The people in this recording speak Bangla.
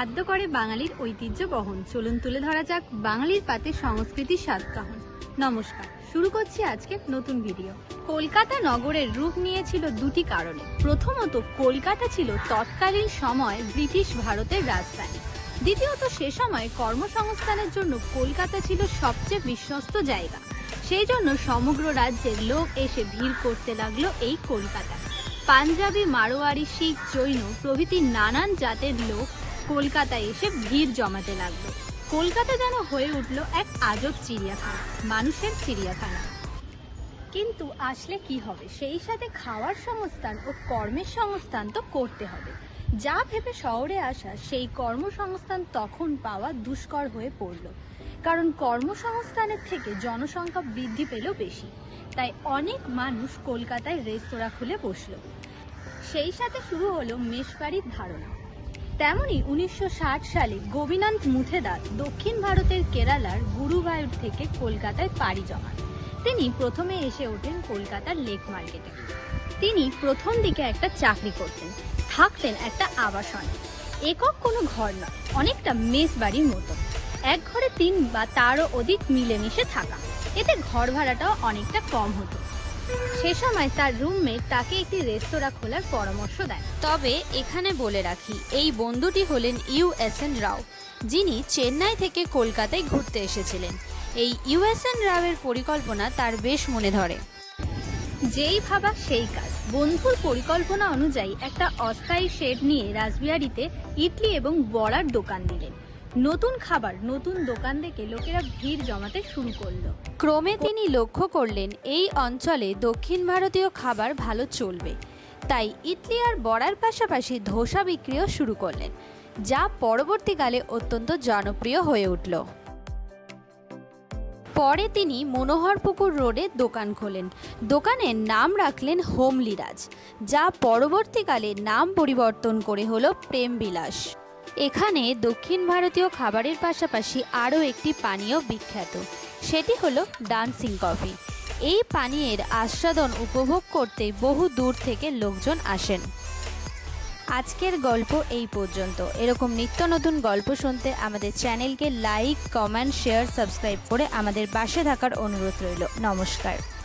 খাদ্য করে বাঙালির ঐতিহ্য বহন। চলুন তুলে ধরা যাক বাঙালির পাতে সংস্কৃতির সাতকাহন নমস্কার, শুরু করছি আজকে নতুন ভিডিও। কলকাতা নগরের রূপ নিয়েছিল দুটি কারণে। প্রথমত, কলকাতা ছিল তৎকালীন সময় ব্রিটিশ ভারতের রাজধানী। দ্বিতীয়ত, সে সময় কর্মসংস্থানের জন্য কলকাতা ছিল সবচেয়ে বিশ্বস্ত জায়গা। সেই জন্য সমগ্র রাজ্যের লোক এসে ভিড় করতে লাগল এই কলকাতায়। পাঞ্জাবি, মারোয়ারি, শিখ, জৈন প্রভৃতি নানান জাতের লোক কলকাতায় এসে ভিড় জমাতে লাগল। কলকাতা যেন হয়ে উঠল এক আজব চিড়িয়াখানা, মানুষের চিড়িয়াখানা। কিন্তু আসলে কি হবে? সেই সাথে খাওয়ার সংস্থান ও কর্মের সংস্থান তো করতে হবে। যা ভেবে শহরে আসা, সেই কর্মসংস্থান তখন পাওয়া দুষ্কর হয়ে পড়ল। কারণ কর্মসংস্থানের থেকে জনসংখ্যা বৃদ্ধি পেল বেশি। তাই অনেক মানুষ কলকাতায় রেস্তোরাঁ খুলে বসল। সেই সাথে শুরু হলো মেষবাড়ির ধারণা। তেমনি উনিশশো ষাট সালে গোবিনাথ মুথেদার দক্ষিণ ভারতের কেরালার গুরুবায়ুর থেকে কলকাতায় পাড়ি জমান। তিনি প্রথমে এসে ওঠেন কলকাতার লেক মার্কেটে। তিনি প্রথম দিকে একটা চাকরি করতেন, থাকতেন একটা আবাসনে। একক কোনো ঘর নয়, অনেকটা মেস বাড়ির মতো। এক ঘরে তিন বা তারও অধিক মিলেমিশে থাকা। এতে ঘর ভাড়াটাও অনেকটা কম হতো। সে সময় তার রুমমেট তাকে একটি রেস্তোরাঁ খোলার পরামর্শ দেয় তবে এখানে বলে রাখি এই বন্ধুটি হলেন ইউএসএন রাও যিনি চেন্নাই থেকে কলকাতায় ঘুরতে এসেছিলেন। এই ইউএসএন রাওয়ের পরিকল্পনা তার বেশ মনে ধরে। যেই ভাবা সেই কাজ। বন্ধুর পরিকল্পনা অনুযায়ী একটা অস্থায়ী শেড নিয়ে রাসবিহারিতে ইডলি এবং বড়ার দোকান দিলেন। নতুন খাবার, নতুন দোকান দেখে লোকেরা ভিড় জমাতে শুরু করল। ক্রমে তিনি লক্ষ্য করলেন, এই অঞ্চলে দক্ষিণ ভারতীয় খাবার ভালো চলবে। তাই ইডলি আর বড়ার পাশাপাশি ধোসা বিক্রিও শুরু করলেন, যা পরবর্তীকালে অত্যন্ত জনপ্রিয় হয়ে উঠল। পরে তিনি মনোহরপুকুর রোডে দোকান খোলেন। দোকানের নাম রাখলেন হোমলিরাজ, যা পরবর্তীকালে নাম পরিবর্তন করে হলো প্রেমবিলাস। এখানে দক্ষিণ ভারতীয় খাবারের পাশাপাশি আরও একটি পানীয় বিখ্যাত। সেটি হলো ডান্সিং কফি। এই পানীয়ের আস্বাদন উপভোগ করতে বহু দূর থেকে লোকজন আসেন। আজকের গল্প এই পর্যন্ত। এরকম নিত্য নতুন গল্প শুনতে আমাদের চ্যানেলকে লাইক, কমেন্ট, শেয়ার, সাবস্ক্রাইব করে আমাদের পাশে থাকার অনুরোধ রইল। নমস্কার।